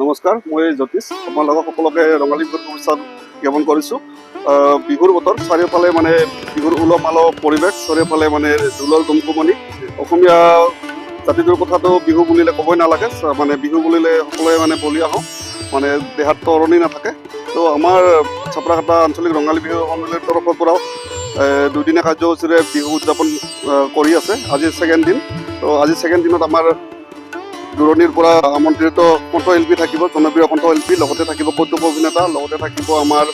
নমস্কাৰ মই জ্যোতিষ। আপোনালোকক সকলোকে ৰঙালী বিহুৰ শুভেচ্ছা জ্ঞাপন কৰিছোঁ। বিহুৰ বতৰ, চাৰিওফালে মানে বিহুৰ উলহ মালহ পৰিৱেশ, চাৰিওফালে মানে ঢোলৰ গুমগুমনি অসমীয়া জাতিটোৰ কথাটো বিহু বুলিলে ক'বই নালাগে মানে বিহু বুলিলে সকলোৱে মানে বলি আহোঁ। মানে দেহাত তৰণি নাথাকে। তো আমাৰ চাপৰাঘাটা আঞ্চলিক ৰঙালী বিহু সন্মিলনৰ তৰফৰ পৰাও দুদিনীয়া কাৰ্যসূচীৰে বিহু উদযাপন কৰি আছে। আজি ছেকেণ্ড দিন। তো আজি ছেকেণ্ড দিনত আমাৰ দূৰণিৰ পৰা আমন্ত্ৰিত কণ্ঠশিল্পী থাকিব জনপ্ৰিয় কণ্ঠশিল্পী লগতে থাকিব কৌতুক অভিনেতা লগতে থাকিব আমাৰ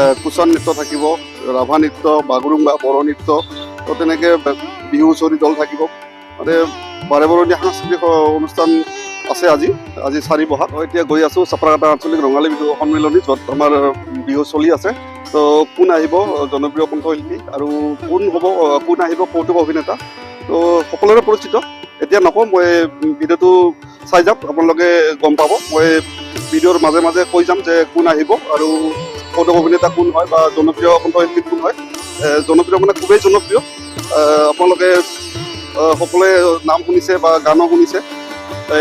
এহ, নৃত্য থাকিব ৰাভা নৃত্য বাগৰুম্বা বড়ো নৃত্য তো তেনেকৈ বিহু হুঁচৰি দল থাকিব। মানে বাৰে বৰণীয়া সাংস্কৃতিক অনুষ্ঠান আছে আজি আজি চাৰি বহাগ। এতিয়া গৈ আছোঁ চাপৰাঘাটা আঞ্চলিক ৰঙালী বিহু সন্মিলনী য'ত আমাৰ বিহু চলি আছে। তো কোন আহিব জনপ্ৰিয় কণ্ঠশিল্পী আৰু কোন হ'ব কোন আহিব কৌতুক অভিনেতা। তো সকলোৰে পৰিচিত। এতিয়া নকওঁ, মই ভিডিঅ'টো চাই যাওক আপোনালোকে গম পাব। মই ভিডিঅ'ৰ মাজে মাজে কৈ যাম যে কোন আহিব আৰু কৌতুক অভিনেতা কোন হয় বা জনপ্ৰিয় কণ্ঠশিল্পী কোন হয়। জনপ্ৰিয় মানে খুবেই জনপ্ৰিয়। আপোনালোকে সকলোৱে নাম শুনিছে বা গানো শুনিছে।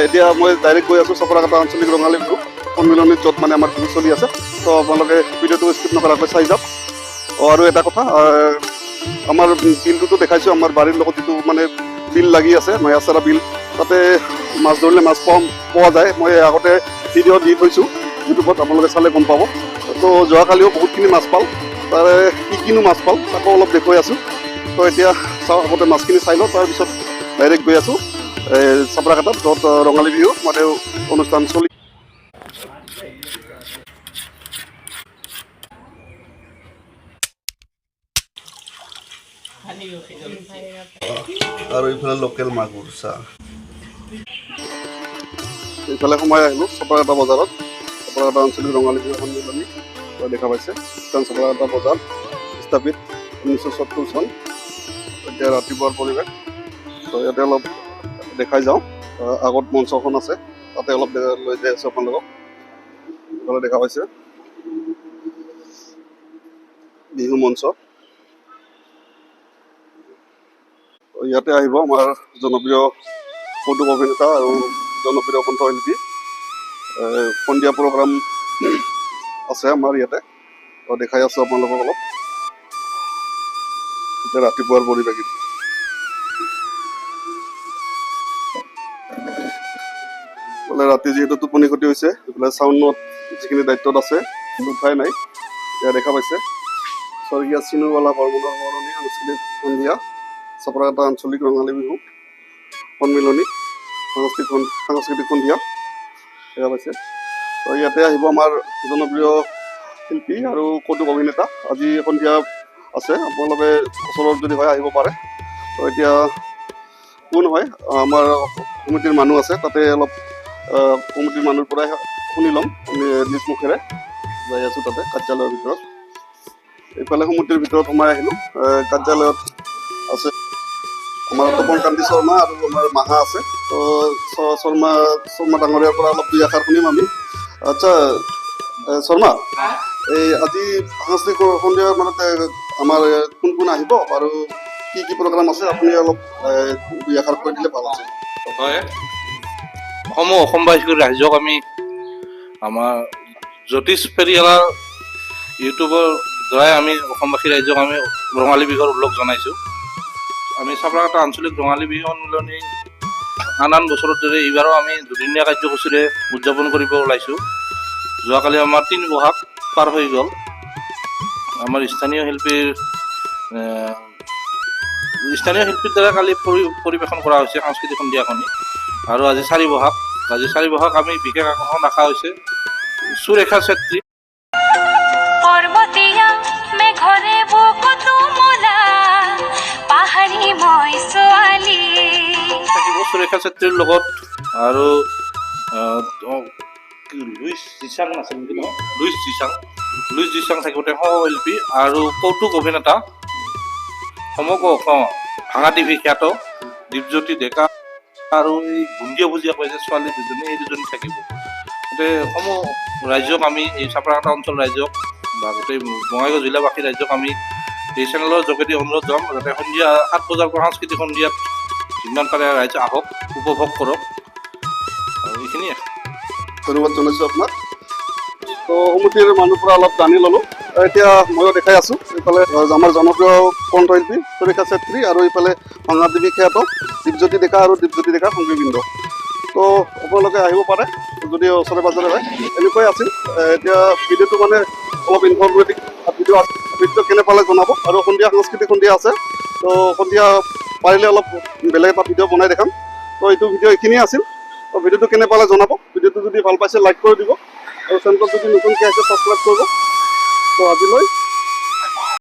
এতিয়া মই ডাইৰেক্ট গৈ আছোঁ চপৰাঘাটা আঞ্চলিক ৰঙালী বিহু সন্মিলনীত, য'ত মানে আমাৰ বিহু চলি আছে। তো আপোনালোকে ভিডিঅ'টো স্কিপ নকৰাকৈ চাই যাওক। আৰু এটা কথা আমাৰ বিলটোতো দেখাইছোঁ, আমাৰ বাৰীৰ লগত যিটো মানে বিল লাগি আছে নয়াচাৰা বিল, তাতে মাছ ধৰিলে মাছ পোৱা পোৱা যায়। মই আগতে ভিডিঅ' দি থৈছোঁ, ইউটিউবত আপোনালোকে চালে গম পাব। তো যোৱাকালিও বহুতখিনি মাছ পাল তাৰে কি কিনো মাছ পাল তাকো অলপ দেখুৱাই আছোঁ। তো এতিয়া চাওঁ, আগতে মাছখিনি চাই লওঁ, তাৰপিছত ডাইৰেক্ট গৈ আছোঁ চাপৰাঘাটত য'ত ৰঙালী বিহু মানে অনুষ্ঠান চলি আৰু এইফালে লোকেল মাগুৰ চাহ এইফালে সোমাই আহিলোঁ চপৰাঘাটা বজাৰত। চপৰাঘাটা আঞ্চলিক ৰঙালী বিহু সন্মিলনী দেখা পাইছে। ইষ্টাৰ্ণ চপৰাঘাটা বজাৰ স্থাপিত ঊনৈছশ সত্তৰ চন। এতিয়া ৰাতিপুৱাৰ পৰিৱেশ। তো ইয়াতে অলপ দেখাই যাওঁ। আগত মঞ্চখন আছে। তাতে অলপ লৈ যাই আছোঁ আপোনালোকক। এইফালে দেখা পাইছে। বিহু মঞ্চ। ইয়াতে আহিব আমাৰ জনপ্ৰিয় কৌতুক অভিনেতা আৰু জনপ্ৰিয় কণ্ঠশিল্পী। সন্ধিয়া প্ৰগ্ৰাম আছে আমাৰ ইয়াতে। দেখাই আছোঁ আপোনালোকক অলপ। এতিয়া ৰাতিপুৱাৰ পৰিৱেশ বোলে ৰাতি যিহেতু টোপনি ক্ষতি হৈছে, এইফালে চাউণ্ডত যিখিনি দায়িত্বত আছে উঠাই নাই। এতিয়া দেখা পাইছে। স্বৰ্গীয় চিনুৱালা বৰ্মনৰ বৰণী সাংস্কৃতিক সন্ধিয়া। চপৰাঘাটা আঞ্চলিক ৰঙালী বিহু। সন্মিলনী। সাংস্কৃতিক সাংস্কৃতিক সন্ধিয়া। দেখা পাইছে। তো ইয়াতে আহিব আমাৰ জনপ্ৰিয় শিল্পী আৰু কৌতুক অভিনেতা। আজি সন্ধিয়া আছে। আপোনালোকে ওচৰত যদি হয় আহিব পাৰে। তো এতিয়া কোন হয়? আমাৰ কমিটিৰ মানুহ আছে। তাতে অলপ কমিটিৰ মানুহৰ পৰাই শুনি ল'ম। আমি নিজ মুখেৰে যাই আছোঁ তাতে কাৰ্যালয়ৰ ভিতৰত। এইফালে সমিতিৰ ভিতৰত সোমাই আহিলোঁ। আহ, কাৰ্যালয়ত আমাৰ তপন কান্তি শৰ্মা আৰু আমাৰ মাহা আছে। তো শৰ্মা শৰ্মা ডাঙৰীয়াৰ পৰা অলপ দুই এষাৰ শুনিম আমি। আচ্ছা শৰ্মা, এই আজি সাংস্কৃতিক সন্ধিয়া মানে আমাৰ কোন কোন আহিব আৰু কি কি প্ৰগ্ৰাম আছে? আপুনি অলপ দুই এষাৰ কৈ দিলে ভালো আছিল। হয়। অসম অসমবাসীৰ ৰাইজক আমি আমাৰ জ্যোতিষ ফেৰিয়ালাৰ ইউটিউবৰ দ্বাৰাই আমি অসমবাসী ৰাইজক আমি ৰঙালী বিহুৰ উল্লেখ জনাইছোঁ। আমি চাপৰাঘাটা আঞ্চলিক ৰঙালী বিহু সন্মিলনী আন আন বছৰৰ দৰে এইবাৰো আমি দুদিনীয়া কাৰ্যসূচীৰে উদযাপন কৰিব ওলাইছোঁ। যোৱাকালি আমাৰ তিনি বহাগ পাৰ হৈ গ'ল। আমাৰ স্থানীয় শিল্পীৰ স্থানীয় শিল্পীৰ দ্বাৰা কালি পৰি, পৰিৱেশন কৰা হৈছে সাংস্কৃতিক সন্ধিয়াখনি আৰু আজি চাৰি বহাগ। আজি চাৰি বহাগ আমি বিশেষ আকৰ্ষণ ৰখা হৈছে। সুৰেখা চেত্ৰী সুৰেখা চেত্ৰীৰ লগত। আৰু লুইচ জিচাং আছিল নেকি নহয় লুইচ জিচাং লুইচ জিচাং থাকিব তেওঁ সহশিল্পী আৰু কৌতুক অভিনেতা সমগ্ৰ অসম ভাঙা টিভি খ্যাত দীপজ্যোতি ডেকা আৰু এই গুঞ্জিয়া ভুজিয়া কয় যে ছোৱালী দুজনী এই দুজনী থাকিব। গোটেই সমূহ ৰাইজক আমি এই চাপৰাঘাটা অঞ্চল ৰাইজক বা গোটেই বঙাইগাঁও জিলাবাসী ৰাইজক আমি এই চেনেলৰ যোগেদি অনুৰোধ জনাম। যাতে সন্ধিয়া সাত বজাৰ পৰা সাংস্কৃতিক সন্ধিয়াত পাৰে ৰাইজ আহক, উপভোগ আৰু এইখিনিয়ে ধন্যবাদ জনাইছোঁ আপোনাক তো সমিতিৰ মানুহৰ পৰা অলপ জানি ল'লোঁ। এতিয়া ময়ো দেখাই আছোঁ, এইফালে আমাৰ জনপ্ৰিয় কণ্ঠশিল্পী সুৰেখা চেত্ৰী আৰু এইফালে ভাঙাদেৱী খ্যাত দীপজ্যোতি ডেকা আৰু দীপজ্যোতি ডেকা সংগীবৃন্দ তো আপোনালোকে আহিব পাৰে যদি ওচৰে পাজৰে হয়। এনেকুৱাই আছিল। এতিয়া ভিডিঅ'টো মানে অলপ ইনফৰ্মেটিভ ভিডিঅ' ভিডিঅ' কেনে পালে জনাব। আৰু সন্ধিয়া সাংস্কৃতিক সন্ধিয়া আছে। তো সন্ধিয়া পাৰিলে অলপ বেলেগ এটা ভিডিঅ' বনাই দেখাম। তো এইটো ভিডিঅ' এইখিনিয়ে আছিল। তো ভিডিঅ'টো কেনে পালে জনাব? ভিডিঅ'টো যদি ভালো পাইছে লাইক কৰি দিব। আৰু চেনেলত যদি নতুনকৈ আছে ছাবস্ক্ৰাইব কৰিব। তো আজিলৈ